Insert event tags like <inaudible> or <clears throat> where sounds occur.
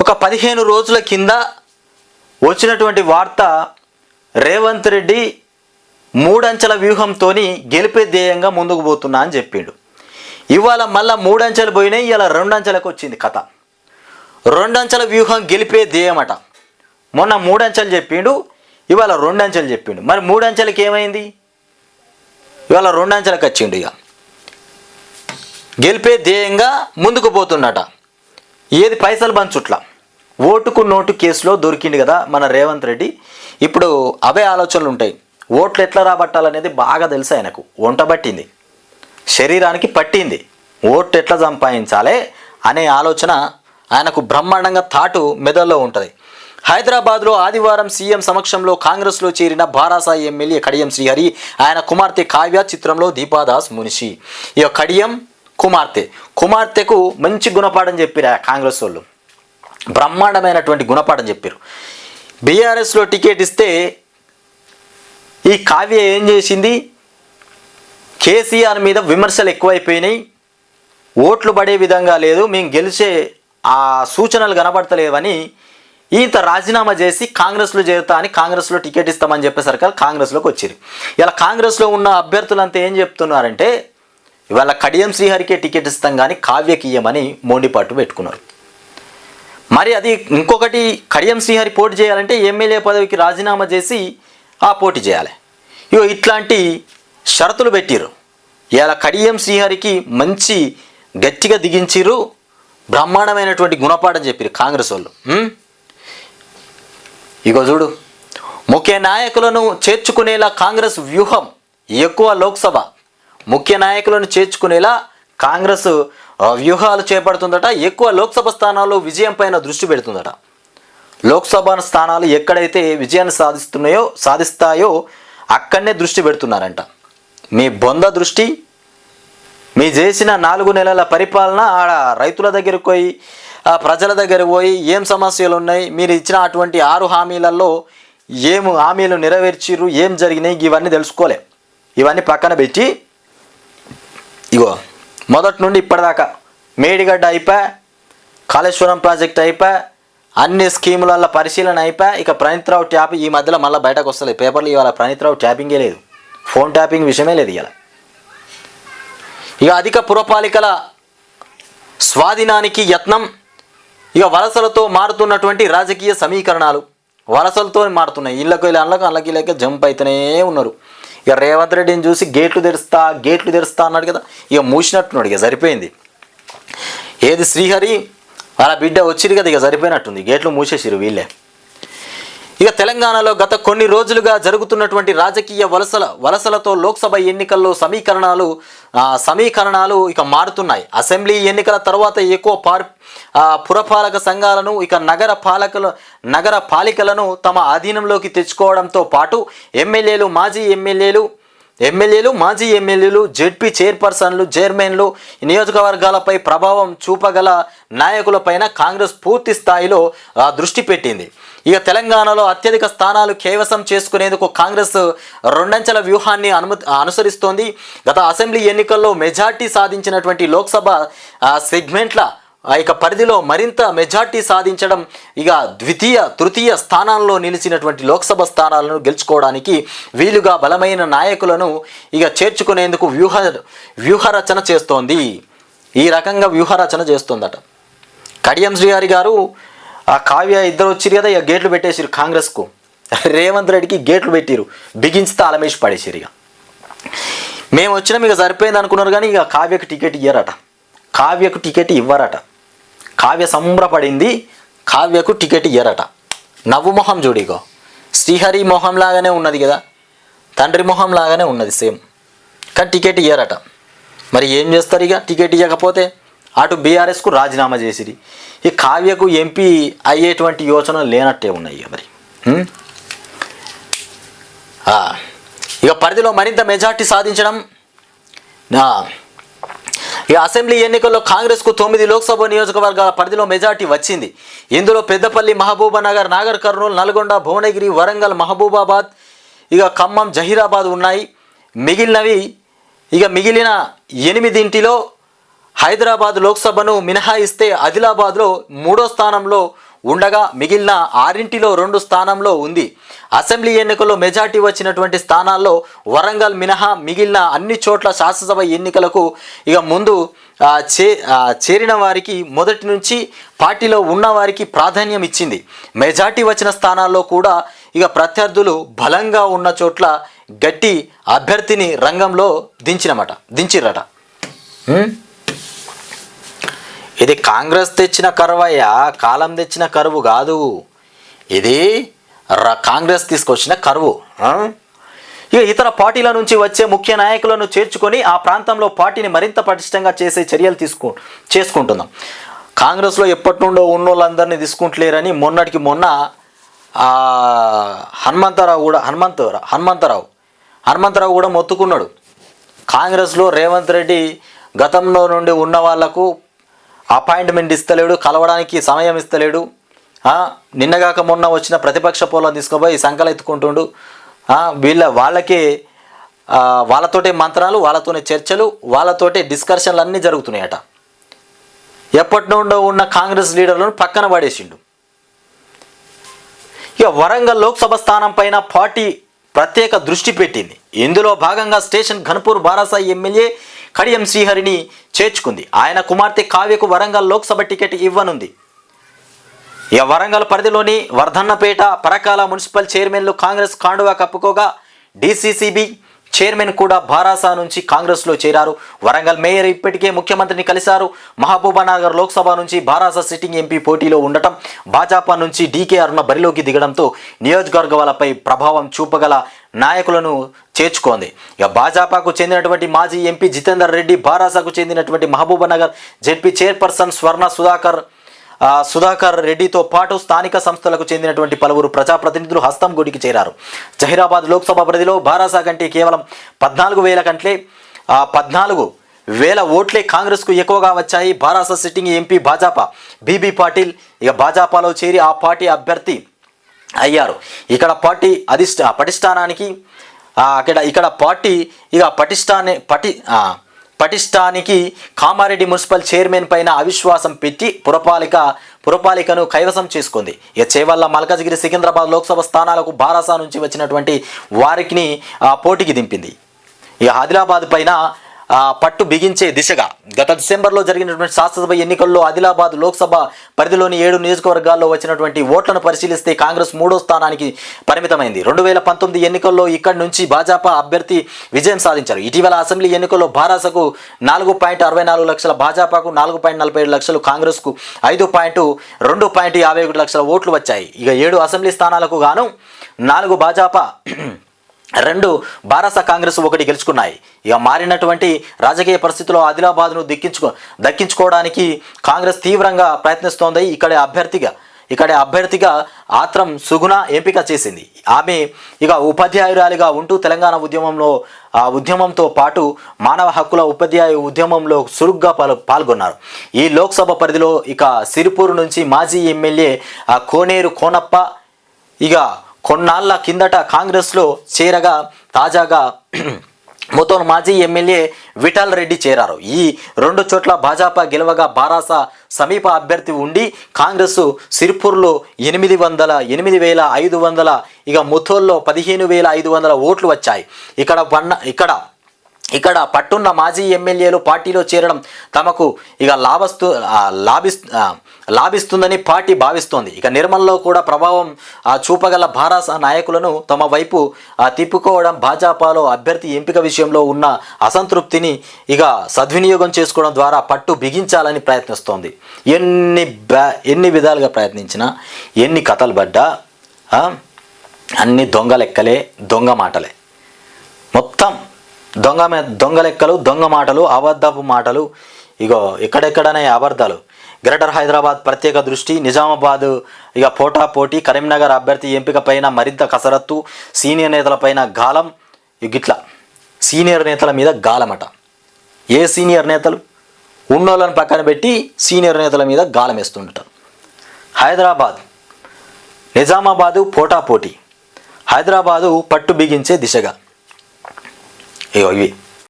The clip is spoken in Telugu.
ఒక పదిహేను రోజుల కింద వచ్చినటువంటి వార్త రేవంత్ రెడ్డి మూడంచెల వ్యూహంతో గెలిపే ధ్యేయంగా ముందుకు పోతున్నా అని చెప్పిండు. ఇవాళ మళ్ళా మూడంచెలు పోయినాయి ఇవాళ రెండంచెలకు వచ్చింది కథ. రెండంచెల వ్యూహం గెలిపే ధ్యేయమట. మొన్న మూడంచెలు చెప్పిండు ఇవాళ రెండంచెలు చెప్పిండు. మరి మూడంచెలకి ఏమైంది? ఇవాళ రెండంచెలకు వచ్చిండు ఇక. గెలిపే ధ్యేయంగా ముందుకు పోతున్నట. ఏది పైసలు పంచుట్ల? ఓటుకు నోటు కేసులో దొరికింది కదా మన రేవంత్ రెడ్డి. ఇప్పుడు అవే ఆలోచనలు ఉంటాయి. ఓట్లు ఎట్లా రాబట్టాలనేది బాగా తెలుసు ఆయనకు. వంట పట్టింది. శరీరానికి పట్టింది. ఓట్లు ఎట్లా సంపాదించాలి అనే ఆలోచన ఆయనకు బ్రహ్మాండంగా తాటు మెదల్లో ఉంటుంది. హైదరాబాద్లో ఆదివారం సీఎం సమక్షంలో కాంగ్రెస్లో చేరిన బారాసాయి ఎమ్మెల్యే కడియం శ్రీహరి ఆయన కుమార్తె కావ్య చిత్రంలో దీపాదాస్ మునిషి. ఈ కడియం కుమార్తె. కుమార్తెకు మంచి గుణపాఠం చెప్పిరా కాంగ్రెస్ వాళ్ళు. బ్రహ్మాండమైనటువంటి గుణపాఠం చెప్పారు. బీఆర్ఎస్లో టికెట్ ఇస్తే ఈ కావ్య ఏం చేసింది? కేసీఆర్ మీద విమర్శలు ఎక్కువైపోయినాయి. ఓట్లు పడే విధంగా లేదు. మేము గెలిచే ఆ సూచనలు కనబడతలేవని ఈత రాజీనామా చేసి కాంగ్రెస్లో చేరుతా అని కాంగ్రెస్లో టికెట్ ఇస్తామని చెప్పేసరికి కాంగ్రెస్లోకి వచ్చింది ఇలా కాంగ్రెస్లో ఉన్న అభ్యర్థులంతా ఏం చెప్తున్నారంటే ఇవాళ కడియం శ్రీహరికే టికెట్ ఇస్తాం కానీ కావ్యకి ఇయ్యమని పెట్టుకున్నారు. మరి అది ఇంకొకటి కడియం శ్రీహరి పోటీ చేయాలంటే ఎమ్మెల్యే పదవికి రాజీనామా చేసి ఆ పోటీ చేయాలి. ఇగో ఇట్లాంటి షరతులు పెట్టిరు ఇలా కడియం శ్రీహరికి మంచి గట్టిగా దిగించిరు బ్రహ్మాండమైనటువంటి గుణపాఠం చెప్పిరు కాంగ్రెస్ వాళ్ళు. ఇగో చూడు ముఖ్య నాయకులను చేర్చుకునేలా కాంగ్రెస్ వ్యూహం ఎక్కువ లోక్సభ. ముఖ్య నాయకులను చేర్చుకునేలా కాంగ్రెస్ వ్యూహాలు చేపడుతుందట. ఎక్కువ లోక్సభ స్థానాల్లో విజయం పైన దృష్టి పెడుతుందట. లోక్సభ స్థానాలు ఎక్కడైతే విజయాన్ని సాధిస్తున్నాయో సాధిస్తాయో అక్కడనే దృష్టి పెడుతున్నారంట. మీ బొంద దృష్టి మీ చేసిన నాలుగు నెలల పరిపాలన ఆడ రైతుల దగ్గరకు పోయి ప్రజల దగ్గర పోయి ఏం సమస్యలు ఉన్నాయి? మీరు ఇచ్చిన అటువంటి ఆరు హామీలలో ఏం హామీలు నెరవేర్చిర్రు? ఏం జరిగినాయి? ఇవన్నీ తెలుసుకోలే. ఇవన్నీ పక్కన పెట్టి ఇగో మొదటి నుండి ఇప్పటిదాకా మేడిగడ్డ అయిపోయా కాళేశ్వరం ప్రాజెక్ట్ అయిపోయా అన్ని స్కీములలో పరిశీలన అయిపోయా ఇక ప్రణీత్రావు ట్యాప్ ఈ మధ్యలో మళ్ళీ బయటకు వస్తలేదు. పేపర్లు ఇవాళ ప్రణీత్రావు ట్యాపింగే లేదు. ఫోన్ ట్యాపింగ్ విషయమే లేదు ఇవాళ. ఇక అధిక పురపాలికల స్వాధీనానికి యత్నం ఇక వలసలతో మారుతున్నటువంటి రాజకీయ సమీకరణాలు వలసలతో మారుతున్నాయి. ఇళ్ళకు ఇళ్ళకు అల్లకి ఇళ్ళకి జంప్ అవుతూనే ఉన్నారు. ఇక రేవంత్ రెడ్డిని చూసి గేట్లు తెరుస్తా గేట్లు తెరుస్తా అన్నాడు కదా ఇక మూసినట్టున్నాడు ఇక సరిపోయింది. ఏది శ్రీహరి వాళ్ళ బిడ్డ వచ్చిరు కదా ఇక సరిపోయినట్టుంది గేట్లు మూసేసిరు వీళ్ళే. ఇక తెలంగాణలో గత కొన్ని రోజులుగా జరుగుతున్నటువంటి రాజకీయ వలసల వలసలతో లోక్సభ ఎన్నికల్లో సమీకరణాలు సమీకరణాలు ఇక మారుతున్నాయి. అసెంబ్లీ ఎన్నికల తర్వాత ఎక్కువ పార్ పురపాలక సంఘాలను ఇక నగర పాలకలు నగర పాలికలను తమ ఆధీనంలోకి తెచ్చుకోవడంతో పాటు ఎమ్మెల్యేలు మాజీ ఎమ్మెల్యేలు ఎమ్మెల్యేలు మాజీ ఎమ్మెల్యేలు జెడ్పీ చైర్పర్సన్లు చైర్మన్లు నియోజకవర్గాలపై ప్రభావం చూపగల నాయకులపైన కాంగ్రెస్ పూర్తి స్థాయిలో దృష్టి పెట్టింది. ఇక తెలంగాణలో అత్యధిక స్థానాలు కైవసం చేసుకునేందుకు కాంగ్రెస్ రెండంచెల వ్యూహాన్ని అనుమతి అనుసరిస్తోంది. గత అసెంబ్లీ ఎన్నికల్లో మెజార్టీ సాధించినటువంటి లోక్సభ సెగ్మెంట్ల ఆ యొక్క పరిధిలో మరింత మెజార్టీ సాధించడం ఇక ద్వితీయ తృతీయ స్థానాల్లో నిలిచినటువంటి లోక్సభ స్థానాలను గెలుచుకోవడానికి వీలుగా బలమైన నాయకులను ఇక చేర్చుకునేందుకు వ్యూహ వ్యూహరచన చేస్తోంది. ఈ రకంగా వ్యూహరచన చేస్తోందట. కడియం శ్రీహరి గారు ఆ కావ్య ఇద్దరు వచ్చిరు కదా ఇక గేట్లు పెట్టేసిరు కాంగ్రెస్కు. రేవంత్ రెడ్డికి గేట్లు పెట్టిరు బిగించితే అలమేష్ పడేసిరు ఇక. మేము వచ్చినాం ఇక సరిపోయింది అనుకున్నారు కానీ ఇక కావ్యకు టికెట్ ఇయ్యరట. కావ్యకు టికెట్ ఇవ్వరట. కావ్య సంబరపడింది. కావ్యకు టికెట్ ఇయ్యరట. నవ్వు మొహం చూడిగో శ్రీహరి మొహం లాగానే ఉన్నది కదా. తండ్రి మొహం లాగానే ఉన్నది సేమ్. కానీ టికెట్ ఇయ్యరట. మరి ఏం చేస్తారు ఇక? టికెట్ ఇవ్వకపోతే అటు బీఆర్ఎస్కు రాజీనామా చేసిరి. ఈ కావ్యకు ఎంపీ అయ్యేటువంటి యోచనలు లేనట్టే ఉన్నాయి ఇక మరి. ఇక పరిధిలో మరింత మెజార్టీ సాధించడం ఈ అసెంబ్లీ ఎన్నికల్లో కాంగ్రెస్కు తొమ్మిది లోక్సభ నియోజకవర్గాల పరిధిలో మెజార్టీ వచ్చింది. ఇందులో పెద్దపల్లి మహబూబానగర్ నాగర్ కర్నూలు నల్గొండ భువనగిరి వరంగల్ మహబూబాబాద్ ఇక ఖమ్మం జహీరాబాద్ ఉన్నాయి. మిగిలినవి ఇక మిగిలిన ఎనిమిదింటిలో హైదరాబాద్ లోక్సభను మినహాయిస్తే ఆదిలాబాద్లో మూడో స్థానంలో ఉండగా మిగిలిన ఆరింటిలో రెండు స్థానంలో ఉంది. అసెంబ్లీ ఎన్నికల్లో మెజార్టీ వచ్చినటువంటి స్థానాల్లో వరంగల్ మినహా మిగిలిన అన్ని చోట్ల శాసనసభ ఎన్నికలకు ఇక ముందు చే చేరిన వారికి మొదటి నుంచి పార్టీలో ఉన్న వారికి ప్రాధాన్యం ఇచ్చింది. మెజార్టీ వచ్చిన స్థానాల్లో కూడా ఇక ప్రత్యర్థులు బలంగా ఉన్న చోట్ల గట్టి అభ్యర్థిని రంగంలో దించినమాట దించిరట ఇది కాంగ్రెస్ తెచ్చిన కరువయ్యా కాలం తెచ్చిన కరువు కాదు. ఇది కాంగ్రెస్ తీసుకొచ్చిన కరువు. ఇక ఇతర పార్టీల నుంచి వచ్చే ముఖ్య నాయకులను చేర్చుకొని ఆ ప్రాంతంలో పార్టీని మరింత పటిష్టంగా చేసే చర్యలు తీసుకు చేసుకుంటున్నాం. కాంగ్రెస్లో ఎప్పటి నుండో ఉన్నోళ్ళందరినీ తీసుకుంటలేరని మొన్నటికి మొన్న హనుమంతరావు కూడా హనుమంతరావు హనుమంతరావు హనుమంతరావు కూడా మొత్తుకున్నాడు. కాంగ్రెస్లో రేవంత్ రెడ్డి గతంలో నుండి ఉన్న వాళ్ళకు అపాయింట్మెంట్ ఇస్తలేడు కలవడానికి సమయం ఇస్తలేడు. నిన్నగాక మొన్న వచ్చిన ప్రతిపక్ష పోలను తీసుకుపోయి సంకల ఎత్తుకుంటుండు. వీళ్ళ వాళ్ళకే వాళ్ళతోటే మంత్రాలు వాళ్ళతోనే చర్చలు వాళ్ళతోటే డిస్కషన్లు అన్నీ జరుగుతున్నాయట. ఎప్పటి నుండో ఉన్న కాంగ్రెస్ లీడర్లను పక్కన పడేసిండు. ఇక వరంగల్ లోక్సభ స్థానం పైన పార్టీ ప్రత్యేక దృష్టి పెట్టింది. ఇందులో భాగంగా స్టేషన్ ఘనపూర్ బారాసాయి ఎమ్మెల్యే కడియం శ్రీహరిని చేర్చుకుంది. ఆయన కుమార్తె కావ్యకు వరంగల్ లోక్సభ టికెట్ ఇవ్వనుంది. ఇక వరంగల్ పరిధిలోని వర్ధన్నపేట పరకాల మున్సిపల్ చైర్మన్లు కాంగ్రెస్ కాండువా కప్పుకోగా డిసిసిబి చైర్మన్ కూడా బారాసా నుంచి కాంగ్రెస్లో చేరారు. వరంగల్ మేయర్ ఇప్పటికే ముఖ్యమంత్రిని కలిశారు. మహబూబానగర్ లోక్సభ నుంచి భారాసా సిట్టింగ్ ఎంపీ పోటీలో ఉండటం భాజపా నుంచి డీకే అరుణ బరిలోకి దిగడంతో నియోజకవర్గాలపై ప్రభావం చూపగల నాయకులను చేర్చుకోంది. ఇక భాజపాకు చెందినటువంటి మాజీ ఎంపీ జితేందర్ రెడ్డి బారాసాకు చెందినటువంటి మహబూబ్నగర్ జెడ్పీ చైర్పర్సన్ స్వర్ణ సుధాకర్ సుధాకర్ రెడ్డితో పాటు స్థానిక సంస్థలకు చెందినటువంటి పలువురు ప్రజాప్రతినిధులు హస్తం గుడికి చేరారు. జహీరాబాద్ లోక్సభ పరిధిలో బారాసా కంటే కేవలం పద్నాలుగు వేల కంటే పద్నాలుగు వేల ఓట్లే కాంగ్రెస్కు ఎక్కువగా వచ్చాయి. Barasa sitting MP Bhajapa BB Patil ఇక భాజపాలో చేరి ఆ పార్టీ అభ్యర్థి అయ్యారు. ఇక్కడ పార్టీ అధిష్ట పటిష్టానానికి అక్కడ ఇక్కడ పార్టీ ఇక పటిష్టాన్ని పటి పటిష్టానికి కామారెడ్డి మున్సిపల్ చైర్మన్ పైన అవిశ్వాసం పెట్టి పురపాలిక పురపాలికను కైవసం చేసుకుంది. ఇక చేవల్ల మల్కాజ్గిరి సికింద్రాబాద్ లోక్సభ స్థానాలకు బారాసా నుంచి వచ్చినటువంటి వారికి పోటీకి దింపింది. ఇక ఆదిలాబాద్ పైన పట్టు బిగించే దిశగా గత డిసెంబర్లో జరిగినటువంటి శాసనసభ ఎన్నికల్లో ఆదిలాబాద్ లోక్సభ పరిధిలోని ఏడు నియోజకవర్గాల్లో వచ్చినటువంటి ఓట్లను పరిశీలిస్తే కాంగ్రెస్ మూడో స్థానానికి పరిమితమైంది. రెండు వేల పంతొమ్మిది ఎన్నికల్లో ఇక్కడి నుంచి భాజపా అభ్యర్థి విజయం సాధించారు. ఇటీవల అసెంబ్లీ ఎన్నికల్లో భారాసకు నాలుగు పాయింట్ అరవై నాలుగు లక్షల భాజపాకు నాలుగు పాయింట్ నలభై ఏడు లక్షలు కాంగ్రెస్కు ఐదు పాయింట్ రెండు పాయింట్ యాభై ఒకటి లక్షల ఓట్లు వచ్చాయి. ఇక ఏడు అసెంబ్లీ స్థానాలకు గాను నాలుగు భాజపా రెండు భారత కాంగ్రెస్ ఒకటి గెలుచుకున్నాయి. ఇక మారినటువంటి రాజకీయ పరిస్థితుల్లో ఆదిలాబాద్ను దక్కించుకో దక్కించుకోవడానికి కాంగ్రెస్ తీవ్రంగా ప్రయత్నిస్తోంది ఇక్కడ అభ్యర్థిగా. ఇక్కడ అభ్యర్థిగా ఆత్రం సుగుణ ఎంపిక చేసింది. ఆమె ఇక ఉపాధ్యాయురాలిగా ఉంటూ తెలంగాణ ఉద్యమంలో ఆ ఉద్యమంతో పాటు మానవ హక్కుల ఉపాధ్యాయ ఉద్యమంలో చురుగ్గా పాల్ పాల్గొన్నారు. ఈ లోక్సభ పరిధిలో ఇక సిరిపూర్ నుంచి మాజీ ఎమ్మెల్యే కోనేరు కోనప్ప ఇక కొన్నాళ్ళ కిందట కాంగ్రెస్లో చేరగా తాజాగా <clears throat> మొత్తం మాజీ ఎమ్మెల్యే విఠల్ రెడ్డి చేరారు. ఈ రెండు చోట్ల భాజపా గెలవగా బారాస సమీప అభ్యర్థి ఉండి కాంగ్రెస్ సిర్పూర్లో ఎనిమిది వందల ఎనిమిది వేల ఐదు వందల ఇక ముథోల్లో పదిహేను వేల ఐదు వందల ఓట్లు వచ్చాయి. ఇక్కడ వన్న ఇక్కడ ఇక్కడ పట్టున్న మాజీ ఎమ్మెల్యేలు పార్టీలో చేరడం తమకు ఇక లాభస్తు లాభిస్ లాభిస్తుందని పార్టీ భావిస్తోంది. ఇక నిర్మల్లో కూడా ప్రభావం చూపగల భారాస నాయకులను తమ వైపు తిప్పుకోవడం భాజపాలో అభ్యర్థి ఎంపిక విషయంలో ఉన్న అసంతృప్తిని ఇక సద్వినియోగం చేసుకోవడం ద్వారా పట్టు బిగించాలని ప్రయత్నిస్తోంది. ఎన్ని బ్యా ఎన్ని విధాలుగా ప్రయత్నించినా ఎన్ని కథలు పడ్డా అన్ని దొంగ లెక్కలే దొంగ మాటలే. మొత్తం దొంగ దొంగ లెక్కలు దొంగ మాటలు అబద్ధపు మాటలు. ఇగో ఎక్కడెక్కడనే అబద్ధాలు. గ్రేటర్ హైదరాబాద్ ప్రత్యేక దృష్టి నిజామాబాద్ ఇక పోటా పోటీ కరీంనగర్ అభ్యర్థి ఎంపిక పైన మరింత కసరత్తు సీనియర్ నేతలపైన గాలం గిట్లా సీనియర్ నేతల మీద గాలమట. ఏ సీనియర్ నేతలు? ఉన్నోళ్ళని పక్కన పెట్టి సీనియర్ నేతల మీద గాలం వేస్తుంటారు హైదరాబాద్. నిజామాబాదు పోటా పోటీ. హైదరాబాదు పట్టు బిగించే దిశగా. ఇగో ఇవి